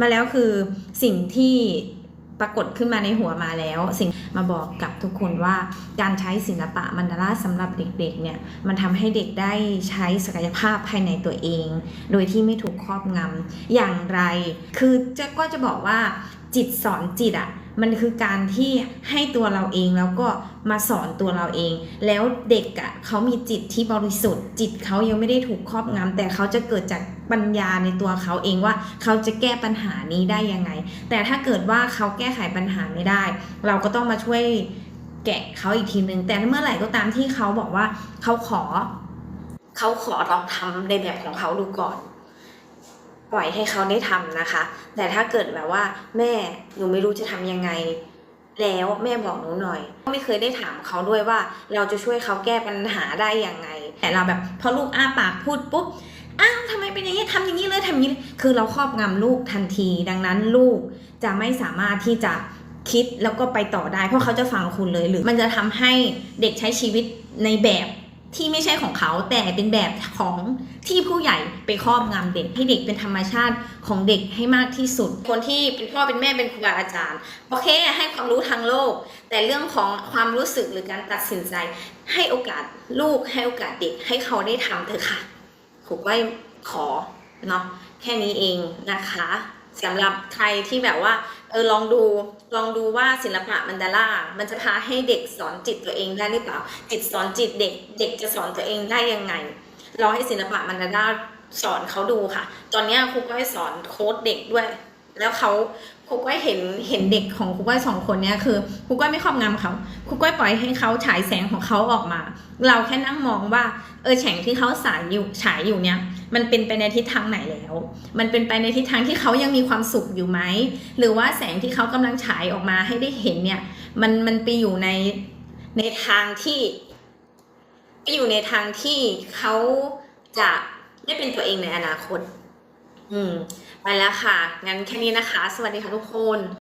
มาแล้วคือสิ่งที่ปรากฏขึ้นมาในหัวมาแล้ว สิ่งมาบอกกับทุกคนว่าการใช้ศิลปะมันดาราสำหรับเด็กๆเนี่ยมันทำให้เด็กได้ใช้ศักยภาพภายในตัวเอง โดยที่ไม่ถูกครอบงำอย่างไร คือจะก็จะบอกว่าจิตสอนจิตอะ มันคือการที่ให้ตัวเราเองแล้วก็มาสอนตัวเราเอง แล้วเด็กอะเขามีจิตที่บริสุทธิ์ จิตเขายังไม่ได้ถูกครอบงำแต่เขาจะเกิดจากปัญญาในตัวเขาเองว่าเขาจะแก้ปัญหานี้ได้ยังไง แต่ถ้าเกิดว่าเขาแก้ไขปัญหาไม่ได้ เราก็ต้องมาช่วยแกะเขาอีกทีนึง แต่เมื่อไหร่ก็ตามที่เขาบอกว่าเขาขอ เขาขอลองทำในแบบของเขาดูก่อน ปล่อยให้เขาได้ทำนะคะ แต่ถ้าเกิดแบบว่าแม่หนูไม่รู้จะทำยังไง แล้วแม่บอกหนูหน่อย ไม่เคยได้ถามเขาด้วยว่า เราจะช่วยเขาแก้ปัญหาได้ยังไง แต่เราแบบพอลูกอ้าปากพูดปุ๊บอ้าวทำไมเป็นอย่างนี้ทำอย่างนี้เลยทำอย่างนี้คือเราครอบงำลูกทันที ดังนั้นลูกจะไม่สามารถที่จะคิดแล้วก็ไปต่อได้ เพราะเขาจะฟังคุณเลยหรือ มันจะทำให้เด็กใช้ชีวิตในแบบ ที่ไม่ใช่ของเขาแต่เป็นแบบของที่ผู้ใหญ่ไปครอบงำเด็กให้เด็กเป็นธรรมชาติของเด็กให้มากที่สุด คนที่เป็นพ่อเป็นแม่เป็นครูบาอาจารย์โอเคให้ความรู้ทางโลก แต่เรื่องของความรู้สึกหรือการตัดสินใจ ให้โอกาสลูกให้โอกาสเด็กให้เขาได้ทำเถอะค่ะครูก้อยขอเนาะแค่นี้เองนะคะสำหรับใครที่แบบว่า เออลองดูลองดูว่าศิลปะมันดารามันจะพาให้เด็กสอนจิตตัวเองได้หรือเปล่า จิตสอนจิตเด็ก เด็กจะสอนตัวเองได้ยังไงลองให้ศิลปะมันดาราสอนเขาดูค่ะ ตอนนี้ครูก็ให้สอนโค้ดเด็กด้วย แล้วเขาครูก้อยเห็นเห็นเด็กของครูก้อยสองคนเนี้ยคือครูก้อยไม่ครอบงำเขาครูก้อยปล่อยให้เขาฉายแสงของเขาออกมา เราแค่นั่งมองว่าเออแสงที่เขาสายอยู่ฉายอยู่เนี่ย มันเป็นไปในทิศทางไหนแล้ว มันเป็นไปในทิศทางที่เขายังมีความสุขอยู่ไหมหรือว่าแสงที่เขากำลังฉายออกมาให้ได้เห็นเนี่ย มันมันไปอยู่ในในทางที่ไปอยู่ในทางที่เขาจะได้เป็นตัวเองในอนาคต อืม ไปแล้วค่ะ งั้นแค่นี้นะคะ สวัสดีค่ะทุกคน